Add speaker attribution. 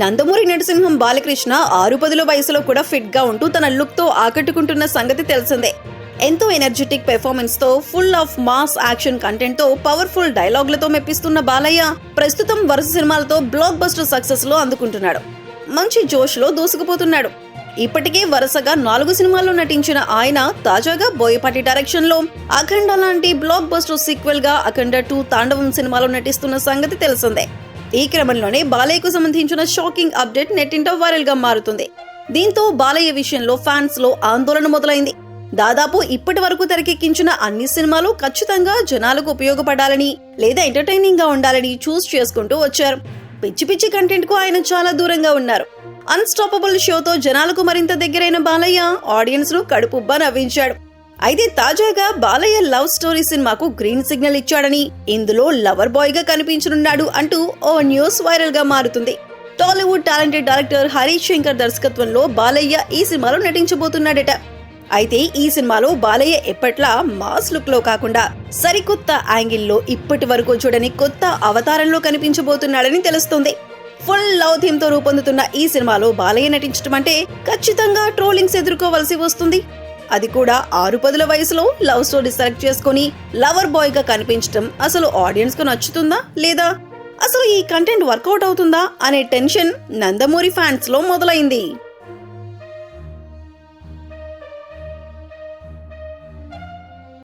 Speaker 1: నందమూరి నరసింహం బాలకృష్ణ ఆరు పదుల వయసులో కూడా ఫిట్గా ఉంటూ తన లుక్తో ఆకట్టుకుంటున్న సంగతి తెలిసిందే. ఎంతో ఎనర్జెటిక్ పెర్ఫార్మెన్స్తో ఫుల్ ఆఫ్ మాస్ యాక్షన్ కంటెంట్తో పవర్ఫుల్ డైలాగ్లతో మెప్పిస్తున్న బాలయ్య ప్రస్తుతం వరుస సినిమాలతో బ్లాక్ బస్టర్ సక్సెస్లో అందుకుంటున్నాడు. మంచి జోష్లో దూసుకుపోతున్నాడు. ఇప్పటికే వరుసగా నాలుగు సినిమాల్లో నటించిన ఆయన తాజాగా బోయపాటి డైరెక్షన్లో అఖండ లాంటి బ్లాక్ బస్టర్ సీక్వెల్గా అఖండ టూ తాండవం సినిమాలో నటిస్తున్న సంగతి తెలిసిందే. ఈ క్రమంలోనే బాలయ్యకు సంబంధించిన షాకింగ్ అప్డేట్ నెట్టింటో వైరల్గా మారుతుంది. దీంతో బాలయ్య విషయంలో ఫ్యాన్స్లో ఆందోళన మొదలైంది. దాదాపు ఇప్పటి వరకు తెరకెక్కించిన అన్ని సినిమాలు ఖచ్చితంగా జనాలకు ఉపయోగపడాలని లేదా ఎంటర్టైనింగ్గా ఉండాలని చూస్ చేసుకుంటూ వచ్చారు. పిచ్చి పిచ్చి కంటెంట్కు ఆయన చాలా దూరంగా ఉన్నారు. అన్స్టాపబుల్ షోతో జనాలకు మరింత దగ్గరైన బాలయ్య ఆడియన్స్ను కడుపుబ్బా నవ్వించాడు. అయితే తాజాగా బాలయ్య లవ్ స్టోరీ సినిమాకు గ్రీన్ సిగ్నల్ ఇచ్చాడని ఇందులో లవర్ బాయ్గా కనిపించనున్నాడు అంటూ ఓ న్యూస్ వైరల్గా మారుతుంది. Tollywood talented director Harish Shankar దర్శకత్వంలో బాలయ్య ఈ సినిమాలో నటించబోతున్నాడట. అయితే ఈ సినిమాలో బాలయ్య ఎప్పట్లా మాస్ లుక్లో కాకుండా సరికొత్త యాంగిల్లో ఇప్పటి వరకు చూడని కొత్త అవతారంలో కనిపించబోతున్నాడని తెలుస్తుంది. ఫుల్ లవ్ థీమ్తో రూపొందుతున్న ఈ సినిమాలో బాలయ్య నటించడం అంటే ఖచ్చితంగా ట్రోలింగ్స్ ఎదుర్కోవలసి వస్తుంది. అది కూడా ఆరు పదుల వయసులో లవ్ స్టోరీ సెలెక్ట్ చేసుకుని లవర్ బాయ్గా కనిపించడం అసలు ఆడియన్స్కు నచ్చుతుందా లేదా? అసలు ఈ కంటెంట్ వర్కౌట్ అవుతుందా అనే టెన్షన్ నందమూరి ఫ్యాన్స్లో మొదలైంది.